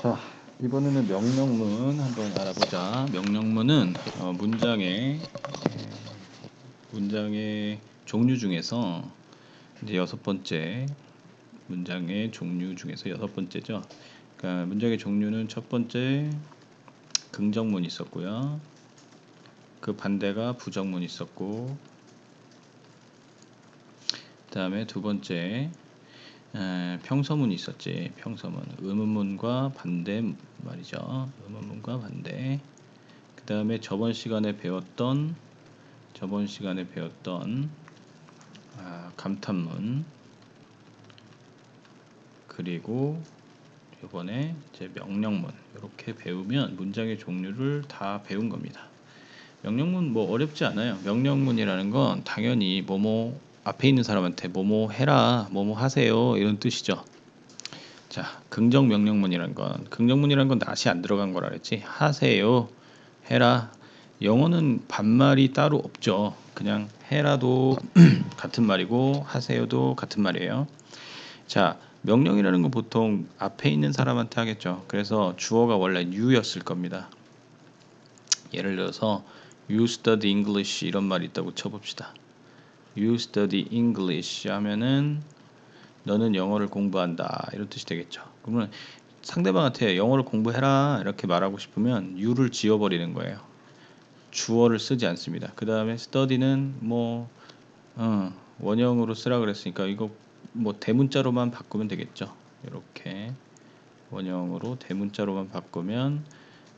자, 이번에는 명령문 한번 알아보자. 명령문은 어, 문장의 문장의 종류 중에서 이제 여섯 번째 문장의 종류 중에서 여섯 번째죠. 그러니까 문장의 종류는 첫 번째 긍정문 있었고요. 그 반대가 부정문 있었고, 그다음에 두 번째 에, 평서문이 있었지. 평서문. 의문문과 반대 말이죠. 의문문과 반대. 그 다음에 저번 시간에 배웠던 저번 시간에 배웠던 아, 감탄문 그리고 이번에 이제 명령문 이렇게 배우면 문장의 종류를 다 배운 겁니다. 명령문 뭐 어렵지 않아요. 명령문이라는 건 당연히 뭐뭐 앞에 있는 사람한테 뭐뭐 해라, 뭐뭐 하세요 이런 뜻이죠. 자, 긍정 명령문이란 건 긍정문이란 건 낫이 안 들어간 거라 그랬지. 하세요, 해라. 영어는 반말이 따로 없죠. 그냥 해라도 같은 말이고 하세요도 같은 말이에요. 자, 명령이라는 건 보통 앞에 있는 사람한테 하겠죠. 그래서 주어가 원래 you였을 겁니다. 예를 들어서 you study English 이런 말이 있다고 쳐봅시다. You study English 하면은 너는 영어를 공부한다 이런 뜻이 되겠죠. 그러면 상대방한테 영어를 공부해라 이렇게 말하고 싶으면 you를 지워버리는 거예요. 주어를 쓰지 않습니다. 그 다음에 study는 뭐 어, 원형으로 쓰라 그랬으니까 이거 뭐 대문자로만 바꾸면 되겠죠. 이렇게 원형으로 대문자로만 바꾸면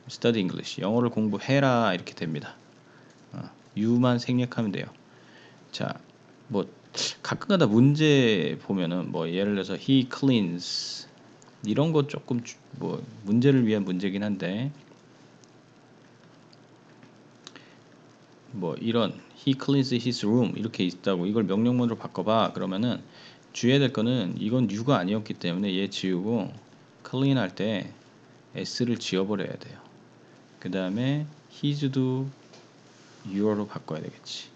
study English 영어를 공부해라 이렇게 됩니다. 어, you만 생략하면 돼요. 자, 뭐 가끔가다 문제 보면은 뭐 예를 들어서 he cleans 이런 거 조금 주, 뭐 문제를 위한 문제긴 한데 뭐 이런 he cleans his room 이렇게 있다고 이걸 명령문으로 바꿔봐 그러면은 주의해야 될 거는 이건 you가 아니었기 때문에 얘 지우고 clean 할 때 s를 지워버려야 돼요. 그 다음에 his도 your로 바꿔야 되겠지.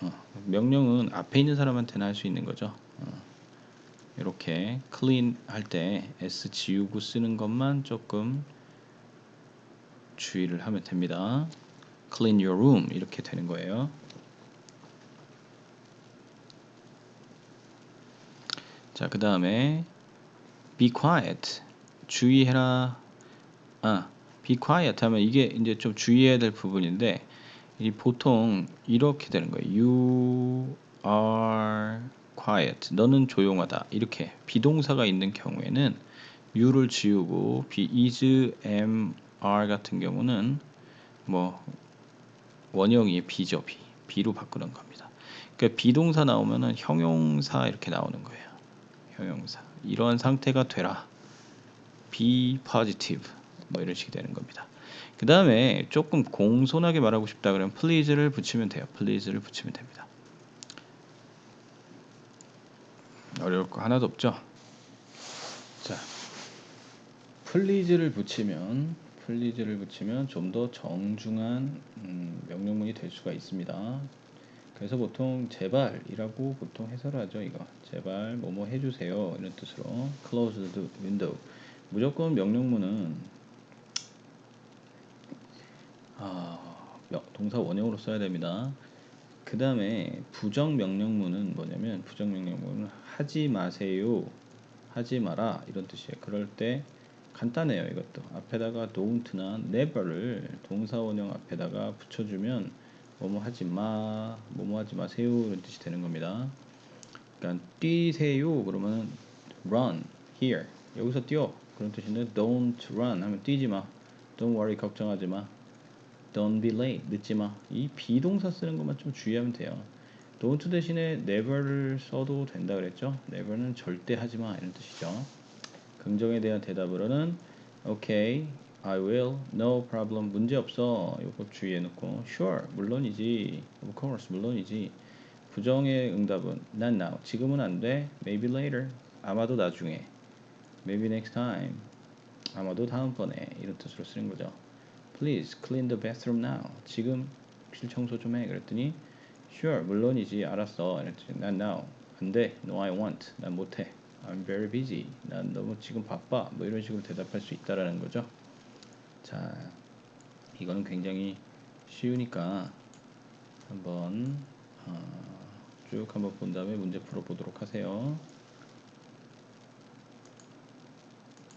어, 명령은 앞에 있는 사람한테나 할 수 있는 거죠. 어, 이렇게 clean 할 때 s 지우고 쓰는 것만 조금 주의를 하면 됩니다. clean your room 이렇게 되는 거예요. 자, 그 다음에 be quiet 주의해라. 아, be quiet 하면 이게 이제 좀 주의해야 될 부분인데 이 보통 이렇게 되는 거예요. You are quiet. 너는 조용하다. 이렇게 비동사가 있는 경우에는 you를 지우고 be, is, am, are 같은 경우는 뭐 원형이 be죠, be. be로 바꾸는 겁니다. 그러니까 비동사 나오면은 형용사 이렇게 나오는 거예요. 형용사. 이러한 상태가 되라. be positive. 뭐 이런 식이 되는 겁니다. 그 다음에 조금 공손하게 말하고 싶다 그러면 please를 붙이면 돼요. please를 붙이면 됩니다. 어려울 거 하나도 없죠? 자, please를 붙이면 please를 붙이면 좀 더 정중한 음, 명령문이 될 수가 있습니다. 그래서 보통 제발이라고 보통 해설을 하죠. 이거 제발 뭐뭐 해주세요 이런 뜻으로 close the window 무조건 명령문은 아, 동사 원형으로 써야 됩니다. 그 다음에 부정 명령문은 뭐냐면 부정 명령문은 하지 마세요, 하지 마라 이런 뜻이에요. 그럴 때 간단해요. 이것도 앞에다가 don't나 never를 동사 원형 앞에다가 붙여주면 뭐뭐 하지 마, 뭐뭐 하지 마세요 이런 뜻이 되는 겁니다. 그러니까 뛰세요 그러면 run here 여기서 뛰어 그런 뜻인데 don't run 하면 뛰지 마, don't worry 걱정하지 마. Don't be late. 늦지 마. 이 비동사 쓰는 것만 좀 주의하면 돼요. don't 대신에 never를 써도 된다 그랬죠. never는 절대 하지 마 이런 뜻이죠. 긍정에 대한 대답으로는 okay, I will, no problem, 문제 없어. 이거 주의해 놓고 sure, 물론이지, of course, 물론이지. 부정의 응답은 not now, 지금은 안 돼, maybe later, 아마도 나중에, maybe next time, 아마도 다음번에 이런 뜻으로 쓰는 거죠. Please clean the bathroom now. 지금 실 청소 좀 해. 그랬더니 Sure, 물론이지. 알았어. 이랬더니 난 now. 안 돼. No, I want. 난 못해. I'm very busy. 난 너무 지금 바빠. 뭐 이런 식으로 대답할 수 있다라는 거죠. 자, 이거는 굉장히 쉬우니까 한번 어, 쭉 한번 본 다음에 문제 풀어보도록 하세요.